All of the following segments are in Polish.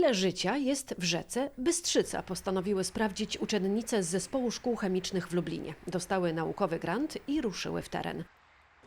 Ile życia jest w rzece Bystrzyca? Postanowiły sprawdzić uczennice z Zespołu Szkół Chemicznych w Lublinie. Dostały naukowy grant i ruszyły w teren.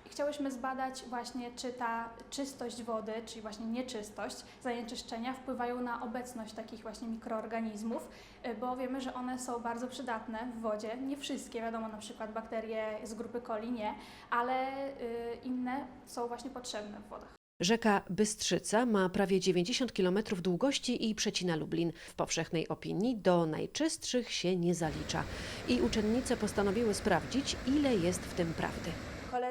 Chciałyśmy zbadać właśnie, czy ta czystość wody, czyli właśnie nieczystość, zanieczyszczenia wpływają na obecność takich właśnie mikroorganizmów, y, bo wiemy, że one są bardzo przydatne w wodzie. Nie wszystkie, wiadomo, na przykład bakterie z grupy coli nie, ale y, inne są właśnie potrzebne w wodach. Rzeka Bystrzyca ma prawie 90 km długości i przecina Lublin. W powszechnej opinii do najczystszych się nie zalicza. I uczennice postanowiły sprawdzić, ile jest w tym prawdy.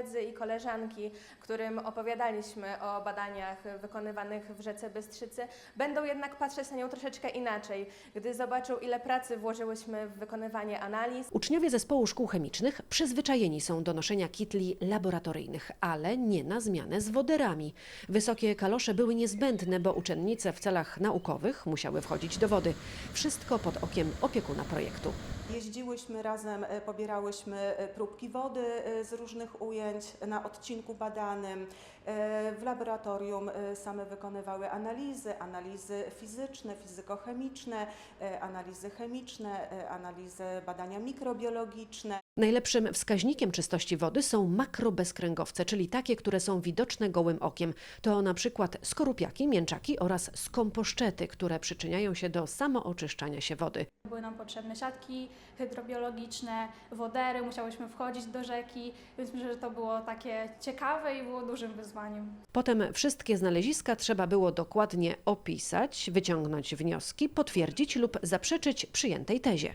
Koledzy i koleżanki, którym opowiadaliśmy o badaniach wykonywanych w rzece Bystrzycy, będą jednak patrzeć na nią troszeczkę inaczej, gdy zobaczą, ile pracy włożyłyśmy w wykonywanie analiz. Uczniowie Zespołu Szkół Chemicznych przyzwyczajeni są do noszenia kitli laboratoryjnych, ale nie na zmianę z woderami. Wysokie kalosze były niezbędne, bo uczennice w celach naukowych musiały wchodzić do wody. Wszystko pod okiem opiekuna projektu. Jeździłyśmy razem, e, pobierałyśmy e, próbki wody e, z różnych ujęć na odcinku badanym. E, W laboratorium e, same wykonywały analizy, analizy fizyczne, fizykochemiczne, e, analizy chemiczne, analizy badania mikrobiologiczne. Najlepszym wskaźnikiem czystości wody są makrobezkręgowce, czyli takie, które są widoczne gołym okiem. To na przykład skorupiaki, mięczaki oraz skomposzczety, które przyczyniają się do samooczyszczania się wody. Były nam potrzebne siatki hydrobiologiczne, wodery, musiałyśmy wchodzić do rzeki, więc myślę, że to było takie ciekawe i było dużym wyzwaniem. Potem wszystkie znaleziska trzeba było dokładnie opisać, wyciągnąć wnioski, potwierdzić lub zaprzeczyć przyjętej tezie.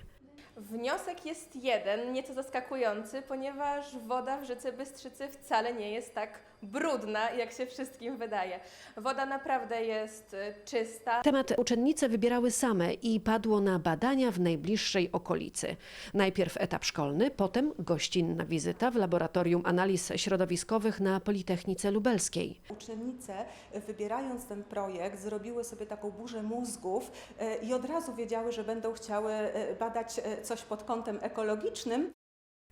Wniosek jest jeden, nieco zaskakujący, ponieważ woda w rzece Bystrzycy wcale nie jest tak brudna, jak się wszystkim wydaje. Woda naprawdę jest y, czysta. Temat uczennice wybierały same i padło na badania w najbliższej okolicy. Najpierw etap szkolny, potem gościnna wizyta w Laboratorium Analiz Środowiskowych na Politechnice Lubelskiej. Uczennice, e, wybierając ten projekt, zrobiły sobie taką burzę mózgów e, i od razu wiedziały, że będą chciały badać coś pod kątem ekologicznym.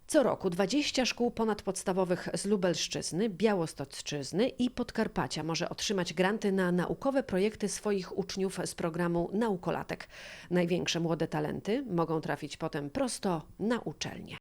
Co roku 20 szkół ponadpodstawowych z Lubelszczyzny, Białostocczyzny i Podkarpacia może otrzymać granty na naukowe projekty swoich uczniów z programu Naukolatek. Największe młode talenty mogą trafić potem prosto na uczelnię.